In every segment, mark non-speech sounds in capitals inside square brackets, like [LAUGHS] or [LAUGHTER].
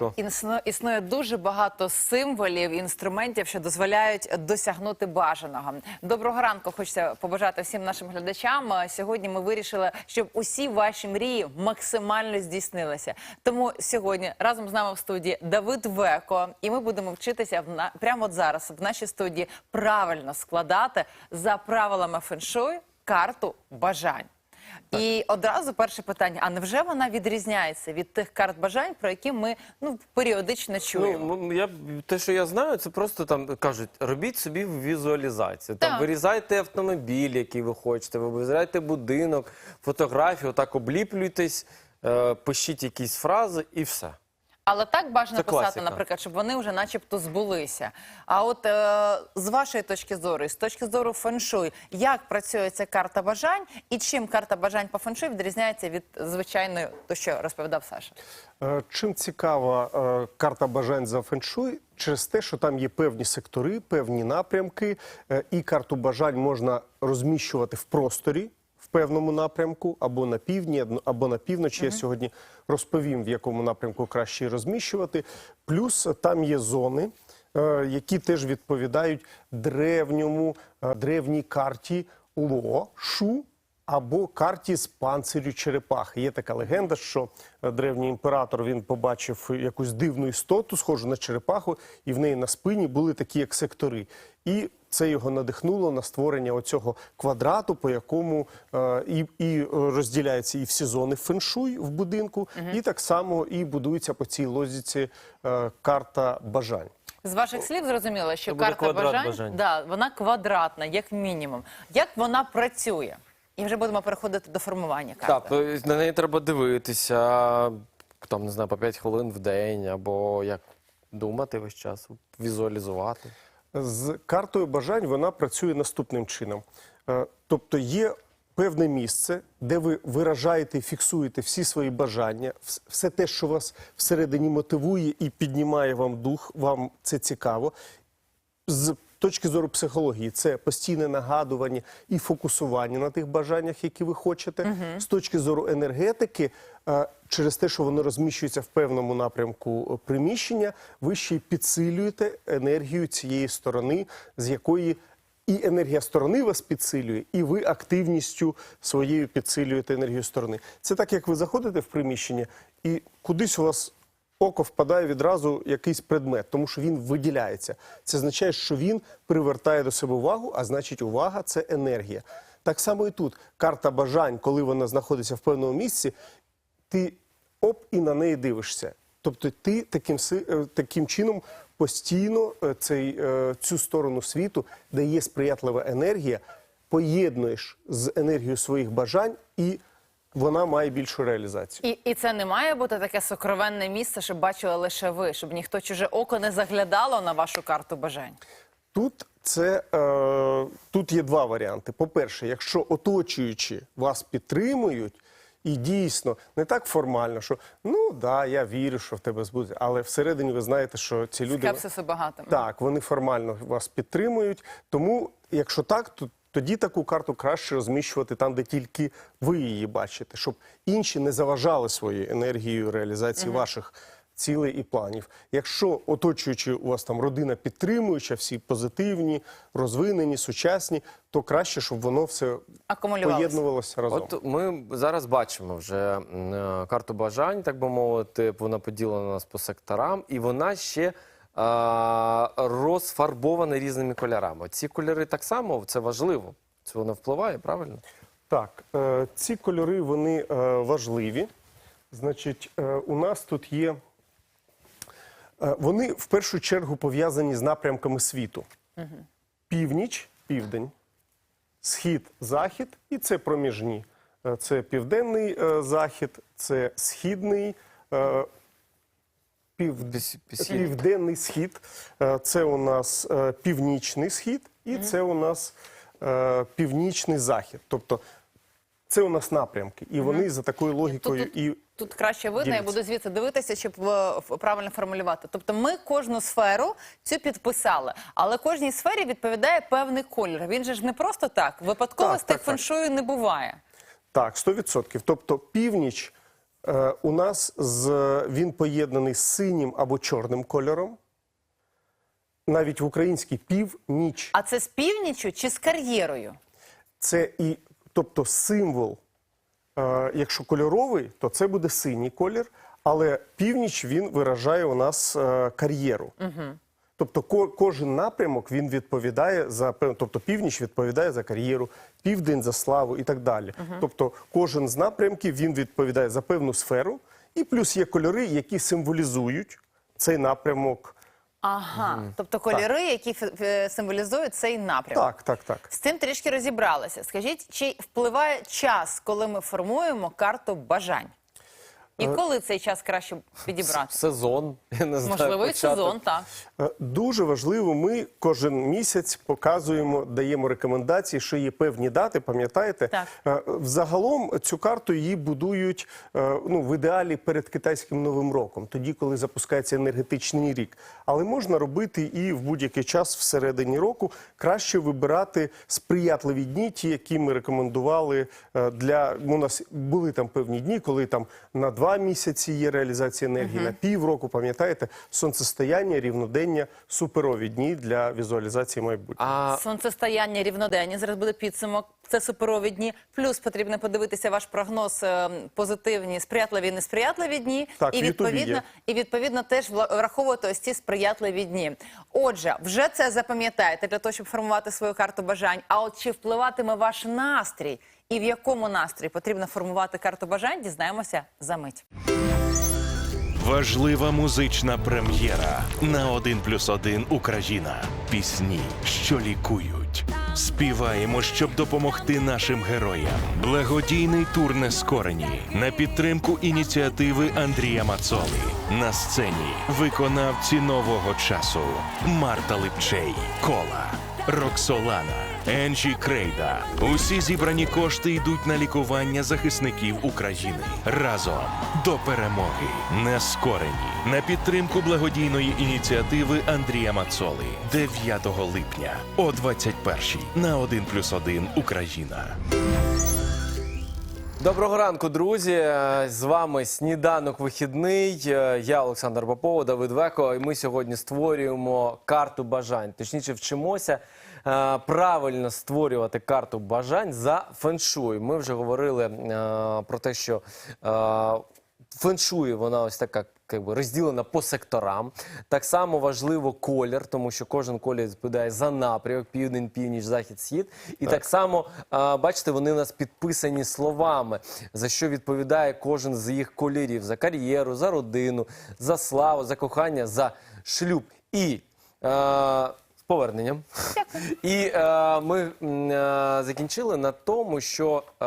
Феншуї ранку. існує дуже багато символів, інструментів, що дозволяють досягнути бажаного. Доброго ранку, хочеться побажати всім нашим глядачам. Е, Сьогодні ми вирішили, щоб усі ваші мрії максимально здійснилися. Тому сьогодні разом з нами в студії Давид Веко, і ми будемо вчитися в на прямо от зараз в нашій студії правильно складати за правилами феншуй карту бажань. І одразу перше питання: а невже вона відрізняється від тих карт бажань, про які ми ну періодично чуємо? Ну, я, те, що я знаю, це просто там кажуть, робіть собі візуалізацію. Там Так. вирізайте автомобіль, який ви хочете, ви вирізайте будинок, фотографію, так обліплюйтесь, е, пишіть якісь фрази і все. Але так бажано Це писати, класика. наприклад, щоб вони вже, начебто, збулися. А от е, з вашої точки зору, з точки зору феншуй, як працює ця карта бажань, і чим карта бажань по феншуй відрізняється від звичайної, то що розповідав Саша? Е, Чим цікава е, карта бажань за феншуй? Через те, що там є певні сектори, певні напрямки, е, і карту бажань можна розміщувати в просторі певному напрямку, або на півдні, або- на півночі. Я сьогодні розповім, в якому напрямку краще розміщувати. Плюс там є зони, е, які теж відповідають древньому, е, древній карті Лошу або карті з панцирю черепахи. Є така легенда, що е, древній імператор він побачив якусь дивну істоту, схожу на черепаху, і в неї на спині були такі як сектори. І це його надихнуло на створення оцього квадрату, по якому е, і, і розділяються і всі зони феншуй в будинку, і так само і будується по цій лозіці е, карта бажань. З ваших слів зрозуміло, що Це карта бажань, бажань. Да, вона квадратна, як мінімум. Як вона працює? І вже будемо переходити до формування карти. Так, на неї треба дивитися, там, не знаю, по 5 хвилин в день, або як думати весь час, візуалізувати. З картою бажань вона працює наступним чином. Е, Тобто є певне місце, де ви виражаєте і фіксуєте всі свої бажання, все те, що вас всередині мотивує і піднімає вам дух, вам це цікаво. З точки зору психології, це постійне нагадування і фокусування на тих бажаннях, які ви хочете. З точки зору енергетики, е, через те, що воно розміщується в певному напрямку е, приміщення, ви ще й підсилюєте енергію цієї сторони, з якої і енергія сторони вас підсилює, і ви активністю своєю підсилюєте енергію сторони. Це так, як ви заходите в приміщення, і кудись у вас око впадає відразу якийсь предмет, тому що він виділяється. Це означає, що він привертає до себе увагу, а значить, увага це енергія. Так само і тут карта бажань, коли вона знаходиться в певному місці, ти оп і на неї дивишся. Тобто ти таким, е, таким чином постійно е, цей, е, цю сторону світу, де є сприятлива енергія, поєднуєш з енергією своїх бажань, і вона має більшу реалізацію. І, і це не має бути таке сокровенне місце, щоб бачили лише ви, щоб ніхто чуже око не заглядало на вашу карту бажань. Тут це е, тут є два варіанти. По-перше, якщо оточуючі вас підтримують, і дійсно не так формально, що ну да, я вірю, що в тебе збудеться, але всередині ви знаєте, що ці люди Скепсису багато. так, вони формально вас підтримують. Тому, якщо так, то тоді таку карту краще розміщувати там, де тільки ви її бачите, щоб інші не заважали своєю енергією реалізації ваших цілей і планів. Якщо оточуючи у вас там родина підтримуюча, всі позитивні, розвинені, сучасні, то краще, щоб воно все поєднувалося разом. От ми зараз бачимо вже е, карту бажань, так би мовити, вона поділена у нас по секторам, і вона ще а, різними кольорами. Ці кольори так само це важливо. Це воно впливає, правильно? Так, е, ці кольори вони е, важливі. Значить, е, у нас тут є. Вони в першу чергу пов'язані з напрямками світу: північ, південь, схід, захід, і це проміжні. Це південний захід, це східний. Південний схід, Е, це у нас е, північний схід, і це у нас е, північний захід. Тобто це у нас напрямки, і вони за такою логікою Тут- і тут краще видно, я буду звідси дивитися, щоб правильно формулювати. Тобто ми кожну сферу цю підписали, але кожній сфері відповідає певний колір. Він же ж не просто так. Випадковостей феншую не буває. Так, 100%. Тобто північ у нас з, він поєднаний з синім або чорним кольором. Навіть в українській північ. А це з північю чи з кар'єрою? Це і, тобто символ, е, якщо кольоровий, то це буде синій колір, але північ він виражає у нас е, кар'єру. Тобто ко, кожен напрямок він відповідає за тобто північ відповідає за кар'єру, південь за славу і так далі. Тобто кожен з напрямків він відповідає за певну сферу, і плюс є кольори, які символізують цей напрямок. Ага, тобто кольори, які фе- фе- символізують цей напрямок. Так, так, так. З цим трішки розібралися. Скажіть, чи впливає час, коли ми формуємо карту бажань? І Е, коли цей час краще підібрати? Сезон, [LAUGHS] я не знаю. Можливо, і початок. сезон, так. Е, Дуже важливо, ми кожен місяць показуємо, даємо рекомендації, що є певні дати, пам'ятаєте? Так. Е, Взагалом цю карту її будують ну, в ідеалі перед китайським новим роком, тоді, коли запускається енергетичний рік. Але можна робити і в будь-який час всередині року. Краще вибирати сприятливі дні, ті, які ми рекомендували для у нас були там певні дні, коли там на два місяці є реалізація енергії, на півроку, пам'ятаєте, сонцестояння, рівнодення, суперові дні для візуалізації майбутнього. А Сонцестояння рівнодення. Зараз буде підсумок. Це суперові дні. Плюс потрібно подивитися ваш прогноз е, позитивні, сприятливі і несприятливі дні. Так, і відповідно, є. і відповідно теж враховувати ось ці сприятливі дні. Отже, вже це запам'ятаєте для того, щоб формувати свою карту бажань. А от чи впливатиме ваш настрій? І в якому настрої потрібно формувати карту бажань, дізнаємося за мить. Важлива музична прем'єра на 1 плюс 1 Україна. Пісні, що лікують. Співаємо, щоб допомогти нашим героям. Благодійний тур Нескорені на підтримку ініціативи Андрія Мацоли. На сцені виконавці нового часу Марта Липчей, Кола. Роксолана, Енджі Крейда. Усі зібрані кошти йдуть на лікування захисників України. Разом до перемоги. Нескорені на підтримку благодійної ініціативи Андрія Мацоли 9 липня о 21 на 1+,1 Україна. Доброго ранку, друзі. Е, З вами сніданок вихідний. Е, Я Олександр Попов, Давид Веко. І ми сьогодні створюємо карту бажань. Точніше, вчимося е, правильно створювати карту бажань за феншуй. Ми вже говорили про те, що феншуй, вона ось така. Якби розділена по секторам. Так само важливо колір, тому що кожен колір відповідає за напрямок, південь, північ, захід, схід. І так, само, а, бачите, вони у нас підписані словами, за що відповідає кожен з їх кольорів: за кар'єру, за родину, за славу, за кохання, за шлюб. І з поверненням. І е, ми е, закінчили на тому, що е,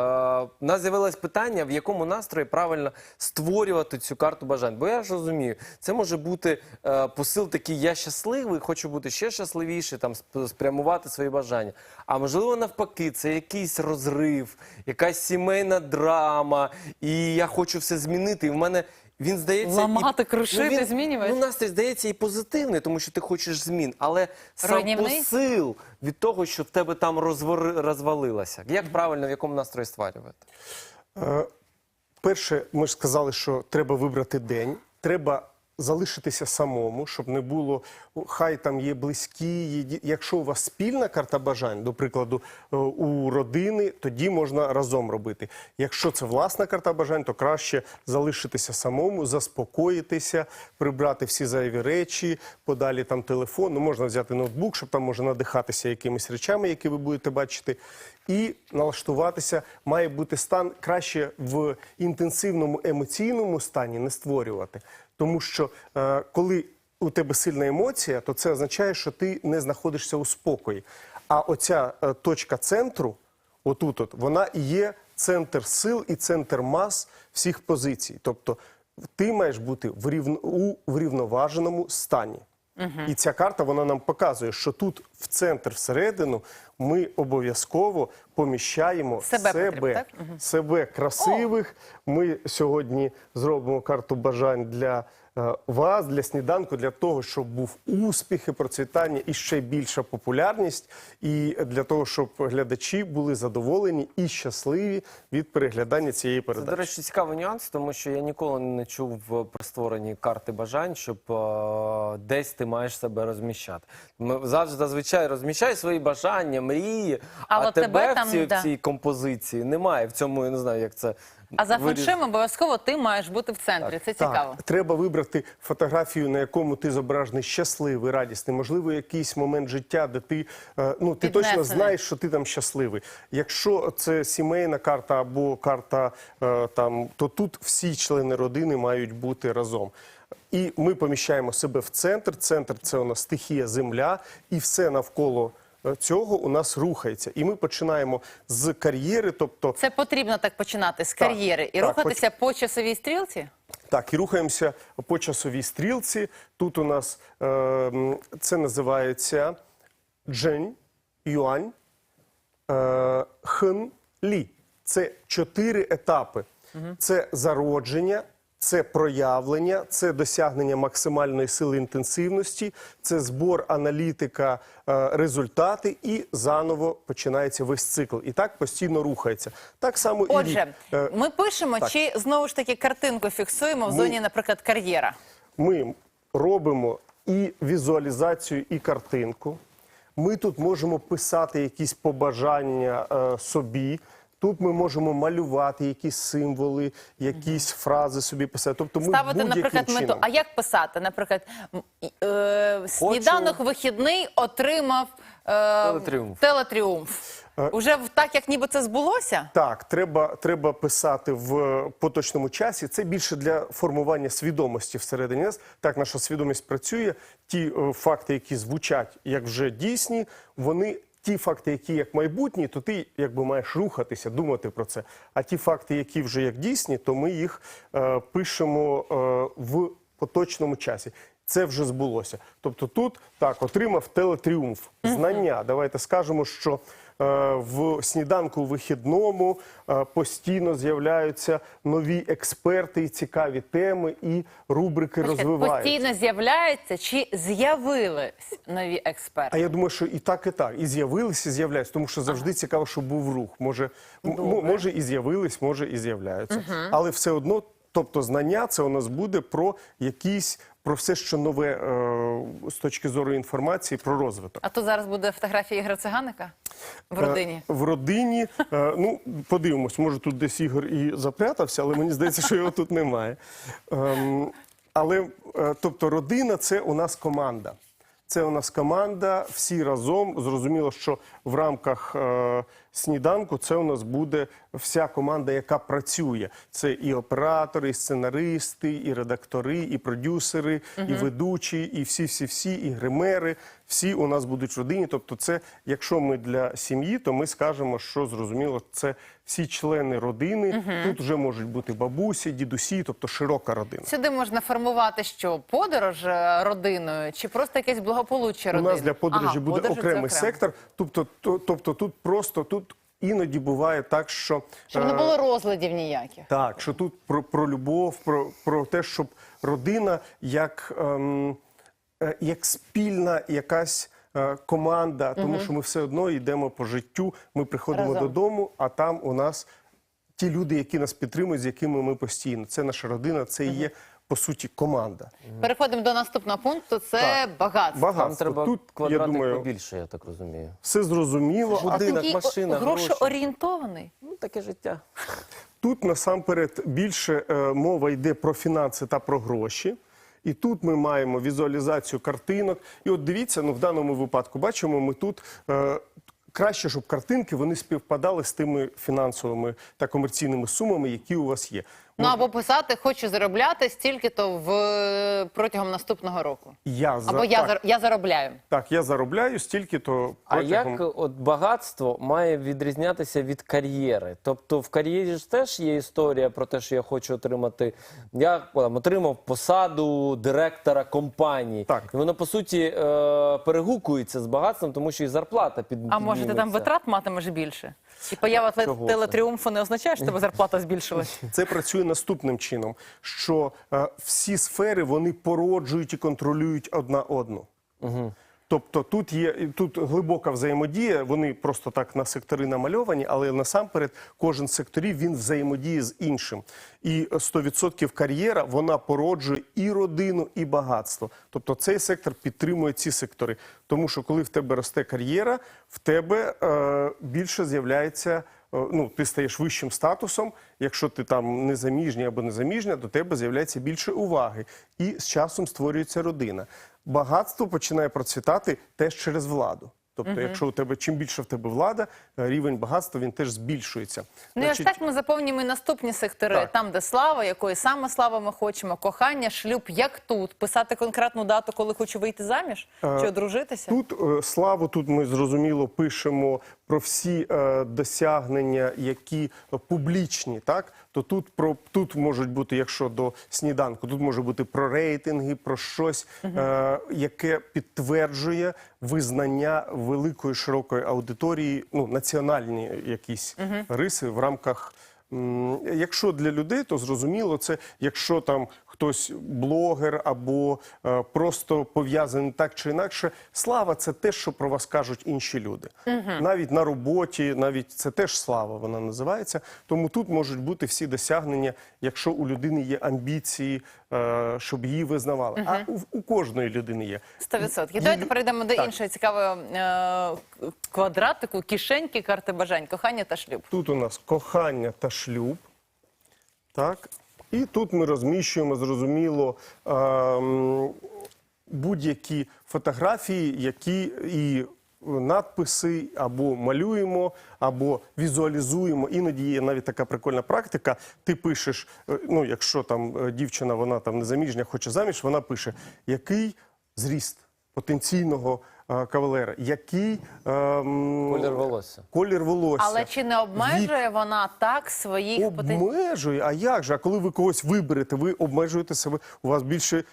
у нас з'явилось питання, в якому настрої правильно створювати цю карту бажань. Бо я ж розумію, це може бути е, посил такий я щасливий, хочу бути ще щасливіший, там сп- спрямувати свої бажання. А можливо, навпаки, це якийсь розрив, якась сімейна драма, і я хочу все змінити. І в мене він здається Ламати, і, крушити, змінювати? Ну, настрій здається і позитивний, тому що ти хочеш змін, але сам Руйнівний? посил від того, що в тебе там розвор... розвалилося. Як правильно в якому настрої створювати? Е, Перше, ми ж сказали, що треба вибрати день, треба залишитися самому, щоб не було, хай там є близькі. Якщо у вас спільна карта бажань, до прикладу, е, у родини, тоді можна разом робити. Якщо це власна карта бажань, то краще залишитися самому, заспокоїтися, прибрати всі зайві речі, подалі там телефон. Ну, можна взяти ноутбук, щоб там може надихатися якимись речами, які ви будете бачити. І налаштуватися має бути стан краще в інтенсивному емоційному стані не створювати. Тому що е, коли у тебе сильна емоція, то це означає, що ти не знаходишся у спокої. А оця е, точка центру, отут, от, вона і є центр сил і центр мас всіх позицій. Тобто ти маєш бути в рівно, у врівноваженому стані. І ця карта вона нам показує, що тут в центр всередину ми обов'язково поміщаємо Себе себе, потрібно, так? себе красивих. Ми сьогодні зробимо карту бажань для вас, для сніданку, для того, щоб був успіх і процвітання і ще більша популярність, і для того, щоб глядачі були задоволені і щасливі від переглядання цієї передачі. Це, до речі, цікавий нюанс, тому що я ніколи не чув е, про створені карти бажань, щоб е, десь ти маєш себе розміщати. Ми завжди зазвичай розміщай свої бажання, мрії, А а, тебе тебе там, в цій, да. в цій композиції немає. В цьому я не знаю, як це А за виріз- феншем обов'язково ти маєш бути в центрі. Це цікаво. Так, треба вибрати фотографію, на якому ти зображений щасливий, радісний. Можливо, якийсь момент життя, де ти, е, ну, ти точно знаєш, що ти там щасливий. Якщо це сімейна карта або карта, е, там, то тут всі члени родини мають бути разом. І ми поміщаємо себе в центр. Центр це у нас стихія земля, і все навколо цього у нас рухається. І ми починаємо з кар'єри, тобто Це потрібно так починати з кар'єри і так, рухатися по часовій стрілці. Так, і рухаємося по часовій стрілці. Тут у нас е, це називається джень, юань, е, хн, лі. Це чотири етапи. Це зародження, це проявлення, це досягнення максимальної сили інтенсивності, це збор аналітика, е, результати, і заново починається весь цикл. І так постійно рухається. Так само і Отже. Е, ми пишемо так. чи знову ж таки картинку фіксуємо в Ми- зоні, наприклад, кар'єра. ми робимо і візуалізацію, і картинку. Ми тут можемо писати якісь побажання е, собі. Тут ми можемо малювати якісь символи, якісь фрази собі писати. Тобто ми Ставити, наприклад, мету. А як писати? Наприклад, е, сніданок вихідний отримав е, Телетріумф. телетріумф. Е. Уже в- так, як ніби це збулося? Так, треба, треба писати в поточному часі. Це більше для формування свідомості всередині нас. Так, наша свідомість працює. Ті е, факти, які звучать як вже дійсні, вони. Ті факти, які як майбутні, то ти якби маєш рухатися, думати про це. А ті факти, які вже як дійсні, то ми їх е, пишемо е, в поточному часі. Це вже збулося. Тобто тут так отримав телетріумф, знання. Давайте скажемо, що е, в сніданку вихідному е, постійно з'являються нові експерти і цікаві теми, і рубрики розвиваються. Постійно з'являються чи з'явились нові експерти? А я думаю, що і так, і так. І з'явилися, і з'являються, тому що завжди цікаво, щоб був рух. Може, може і з'явились, може і з'являються. Але все одно, тобто знання це у нас буде про якісь, про все, що нове е, з точки зору інформації, про розвиток. А тут зараз буде фотографія Ігоря Циганика в родині. Е, В родині, е, ну, подивимось, може тут десь Ігор і запрятався, але мені здається, що його тут немає. Ем, Але, тобто, родина це у нас команда. Це у нас команда, всі разом. Зрозуміло, що в рамках сніданку це у нас буде вся команда, яка працює. Це і оператори, і сценаристи, і редактори, і продюсери, і ведучі, і всі, всі, всі, і гримери. Всі у нас будуть в родині. Тобто, це, якщо ми для сім'ї, то ми скажемо, що зрозуміло, це всі члени родини. Тут вже можуть бути бабусі, дідусі, тобто широка родина. Сюди можна формувати що подорож е, родиною, чи просто якесь благополуччя У родини? нас для подорожі Ага, буде подорожі окремий окремо. сектор. Тобто, то- тобто тут просто тут іноді буває так, що Щоб не е, було розладів ніяких. Так, що тут про, про любов, про, про те, щоб родина як, ем, е, як спільна якась е, команда, тому що ми все одно йдемо по життю, ми приходимо Разом. додому, а там у нас ті люди, які нас підтримують, з якими ми постійно. Це наша родина, це і є по суті команда. Переходимо до наступного пункту. Це Так. багатство. Багатство. Треба Тут, я квадратик думаю, побільше, я так розумію. все зрозуміло. А Будинок, Такий машина, гроші. грошоорієнтований. Ну, таке життя. Тут насамперед більше е, мова йде про фінанси та про гроші. І тут ми маємо візуалізацію картинок. І от дивіться, ну в даному випадку бачимо, ми тут е, краще, щоб картинки вони співпадали з тими фінансовими та комерційними сумами, які у вас є. Ну або писати хочу заробляти стільки-то в протягом наступного року. Я за Або я так, зар- я заробляю. так, я заробляю стільки то А протягом... як от багатство має відрізнятися від кар'єри? Тобто в кар'єрі ж теж є історія про те, що я хочу отримати. Я там, отримав посаду директора компанії. Так. І воно по суті е, перегукується з багатством, тому що і зарплата під А може ти там витрат матимеш більше? І поява телетріумфу не означає, що тебе зарплата збільшилась. Це працює наступним чином, що е, всі сфери вони породжують і контролюють одна одну. Тобто тут є тут глибока взаємодія, вони просто так на сектори намальовані, але насамперед кожен секторів він взаємодіє з іншим. І 100% кар'єра вона породжує і родину, і багатство. Тобто цей сектор підтримує ці сектори. Тому що коли в тебе росте кар'єра, в тебе е, більше з'являється. Е, Ну, ти стаєш вищим статусом. Якщо ти там незаміжня або незаміжня, до тебе з'являється більше уваги, і з часом створюється родина. Багатство починає процвітати теж через владу. Тобто, якщо у тебе чим більше в тебе влада, е, рівень багатства він теж збільшується. Ну і ось так ми заповнюємо і наступні сектори, Так. там, де слава, якої саме слави ми хочемо, кохання, шлюб, як тут, писати конкретну дату, коли хочу вийти заміж? Чи одружитися. Тут е, славу, тут ми зрозуміло пишемо про всі е, досягнення, які е, публічні, так? То тут про тут можуть бути, якщо до сніданку, тут може бути про рейтинги, про щось, е, яке підтверджує визнання великої широкої аудиторії, ну національні якісь риси в рамках. Якщо для людей, то зрозуміло, це якщо там хтось блогер або е, просто пов'язаний так чи інакше. Слава це те, що про вас кажуть інші люди. Навіть на роботі, навіть це теж слава, вона називається. Тому тут можуть бути всі досягнення, якщо у людини є амбіції, е, щоб її визнавали. А у, у кожної людини є. 100%. Є Давайте перейдемо до Так. іншого цікавого е, квадратику, кишеньки, карти бажань, кохання та шлюб. Тут у нас кохання та шлюб. Так. І тут ми розміщуємо, зрозуміло, ем, будь-які фотографії, які і надписи або малюємо, або візуалізуємо. Іноді є навіть така прикольна практика. Ти пишеш, е, ну, якщо там е, дівчина, вона там незаміжня, хоче заміж, вона пише, який зріст потенційного е, кавалера, який ем, Колір волосся. колір волосся. Але чи не обмежує вона так своїх потенціалів? Обмежує. А як же? А коли ви когось виберете, ви обмежуєте себе. У вас більше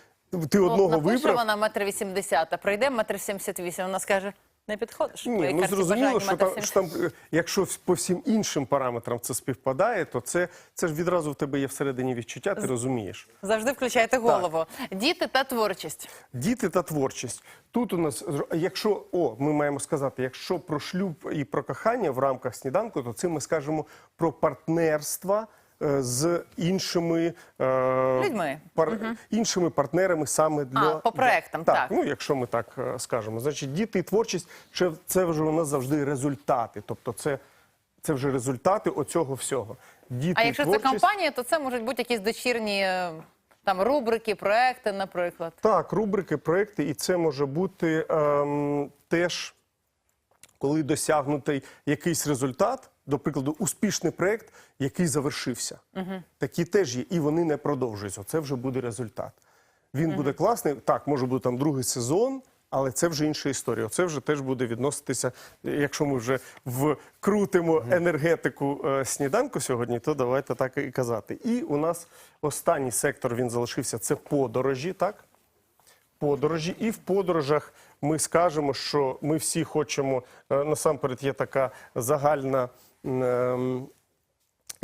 ти одного напише вибрав. вона метр вісімдесят, а прийде метр сімдесят вісім, вона скаже, не підходиш. Ні, ну зрозуміло, що там, що там, 70. е, якщо по всім іншим параметрам це співпадає, то це, це ж відразу в тебе є всередині відчуття, ти розумієш. Завжди включайте голову. Діти та творчість. Діти та творчість. Тут у нас, якщо о, ми маємо сказати, якщо про шлюб і про кохання в рамках сніданку, то це ми скажемо про партнерства з іншими е, Людьми. пар- іншими партнерами саме для А, по проектам, так. так. Ну, якщо ми так е, скажемо, значить, діти і творчість це, це вже у нас завжди результати. Тобто, це, це вже результати оцього всього. Діти А якщо це творчість- компанія, то це можуть бути якісь дочірні е, там рубрики, проекти, наприклад. Так, рубрики, проекти, і це може бути ем, теж, коли досягнутий якийсь результат, до прикладу, успішний проект, який завершився. Такі теж є, і вони не продовжуються. Це вже буде результат. Він буде класний. Так, може бути там другий сезон. Але це вже інша історія. Це вже теж буде відноситися. Якщо ми вже вкрутимо енергетику е, сніданку сьогодні, то давайте так і казати. І у нас останній сектор він залишився це подорожі, так? Подорожі, і в подорожах ми скажемо, що ми всі хочемо. е, Насамперед є така загальна. ем,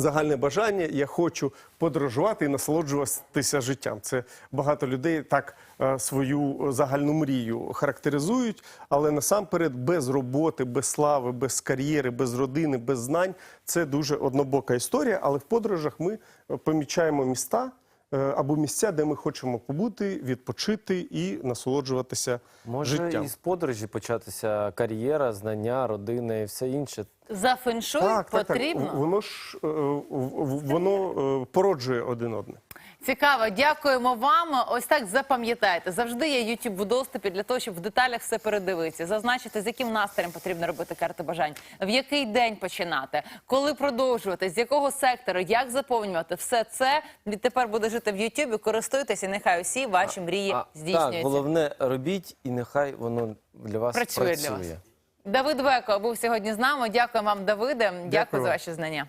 Загальне бажання, я хочу подорожувати і насолоджуватися життям. Це багато людей так е, свою загальну мрію характеризують, але насамперед без роботи, без слави, без кар'єри, без родини, без знань це дуже однобока історія. Але в подорожах ми е, помічаємо міста або місця, де ми хочемо побути, відпочити і насолоджуватися Може життям. із подорожі початися кар'єра, знання, родина і все інше. За феншуй Так, так, так. потрібно. Воно ж е, воно е, породжує один одне. Цікаво, дякуємо вам. Ось так запам'ятайте. Завжди є YouTube в доступі для того, щоб в деталях все передивитися, зазначити, з яким настроєм потрібно робити карти бажань, в який день починати, коли продовжувати, з якого сектору, як заповнювати. Все це відтепер буде жити в YouTube. Користуйтесь, і нехай усі ваші мрії А, здійснюються. Так, головне робіть, і нехай воно для вас Працює працює. для вас. Давид Веко був сьогодні з нами. Дякую вам, Давиде. Дякую, Дякую за ваші знання.